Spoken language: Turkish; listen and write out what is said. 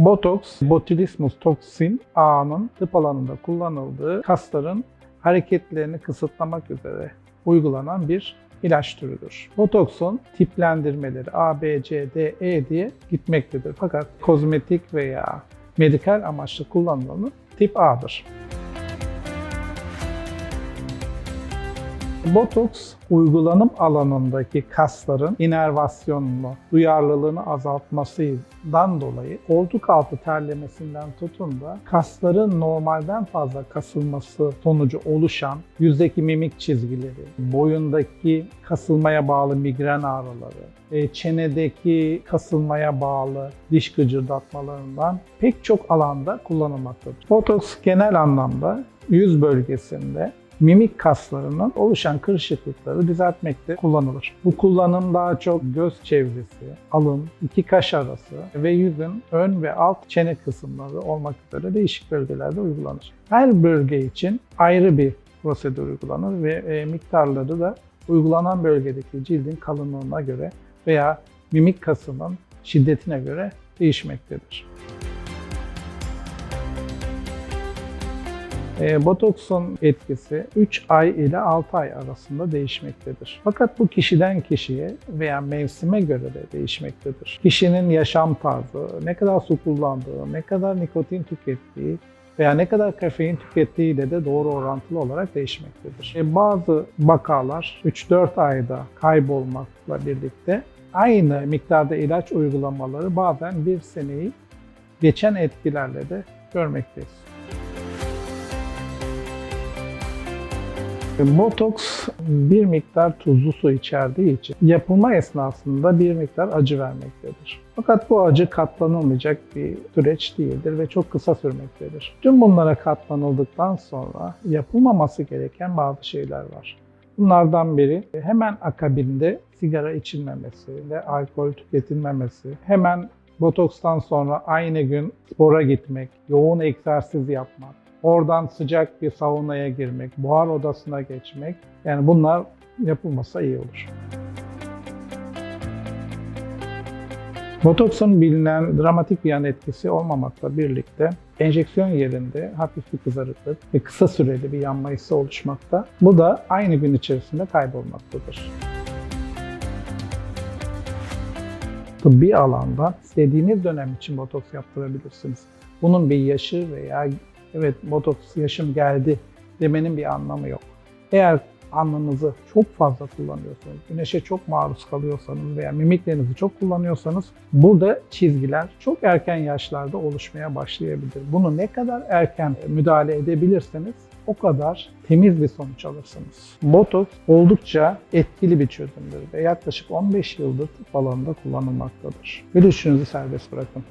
Botoks, botulismus toxin ağının tıp alanında kullanıldığı kasların hareketlerini kısıtlamak üzere uygulanan bir ilaç türüdür. Botoksun tiplendirmeleri A, B, C, D, E diye gitmektedir. Fakat kozmetik veya medikal amaçlı kullanılanı tip A'dır. Botoks uygulanım alanındaki kasların inervasyonunu, duyarlılığını azaltmasından dolayı koltuk altı terlemesinden tutun da kasların normalden fazla kasılması sonucu oluşan yüzdeki mimik çizgileri, boyundaki kasılmaya bağlı migren ağrıları, e, çenedeki kasılmaya bağlı diş gıcırdatmalarından pek çok alanda kullanılmaktadır. Botoks genel anlamda yüz bölgesinde mimik kaslarının oluşan kırışıklıkları düzeltmekte kullanılır. Bu kullanım daha çok göz çevresi, alın, iki kaş arası ve yüzün ön ve alt çene kısımları olmak üzere değişik bölgelerde uygulanır. Her bölge için ayrı bir prosedür uygulanır ve e, miktarları da uygulanan bölgedeki cildin kalınlığına göre veya mimik kasının şiddetine göre değişmektedir. E, Botoksun etkisi 3 ay ile 6 ay arasında değişmektedir. Fakat bu kişiden kişiye veya mevsime göre de değişmektedir. Kişinin yaşam tarzı, ne kadar su kullandığı, ne kadar nikotin tükettiği veya ne kadar kafein tükettiği ile de doğru orantılı olarak değişmektedir. E, bazı vakalar 3-4 ayda kaybolmakla birlikte aynı miktarda ilaç uygulamaları bazen bir seneyi geçen etkilerle de görmekteyiz. Botoks bir miktar tuzlu su içerdiği için yapılma esnasında bir miktar acı vermektedir. Fakat bu acı katlanılmayacak bir süreç değildir ve çok kısa sürmektedir. Tüm bunlara katlanıldıktan sonra yapılmaması gereken bazı şeyler var. Bunlardan biri hemen akabinde sigara içilmemesi ve alkol tüketilmemesi, hemen botokstan sonra aynı gün spora gitmek, yoğun egzersiz yapmak, oradan sıcak bir saunaya girmek, buhar odasına geçmek, yani bunlar yapılmasa iyi olur. Botoksun bilinen dramatik bir yan etkisi olmamakla birlikte enjeksiyon yerinde hafif bir kızarıklık ve kısa süreli bir yanma hissi oluşmakta. Bu da aynı gün içerisinde kaybolmaktadır. Tıbbi alanda istediğiniz dönem için botoks yaptırabilirsiniz. Bunun bir yaşı veya evet botoks yaşım geldi demenin bir anlamı yok. Eğer alnınızı çok fazla kullanıyorsanız, güneşe çok maruz kalıyorsanız veya mimiklerinizi çok kullanıyorsanız burada çizgiler çok erken yaşlarda oluşmaya başlayabilir. Bunu ne kadar erken müdahale edebilirseniz o kadar temiz bir sonuç alırsınız. Botoks oldukça etkili bir çözümdür ve yaklaşık 15 yıldır tıp alanında kullanılmaktadır. Görüşünüzü serbest bırakın.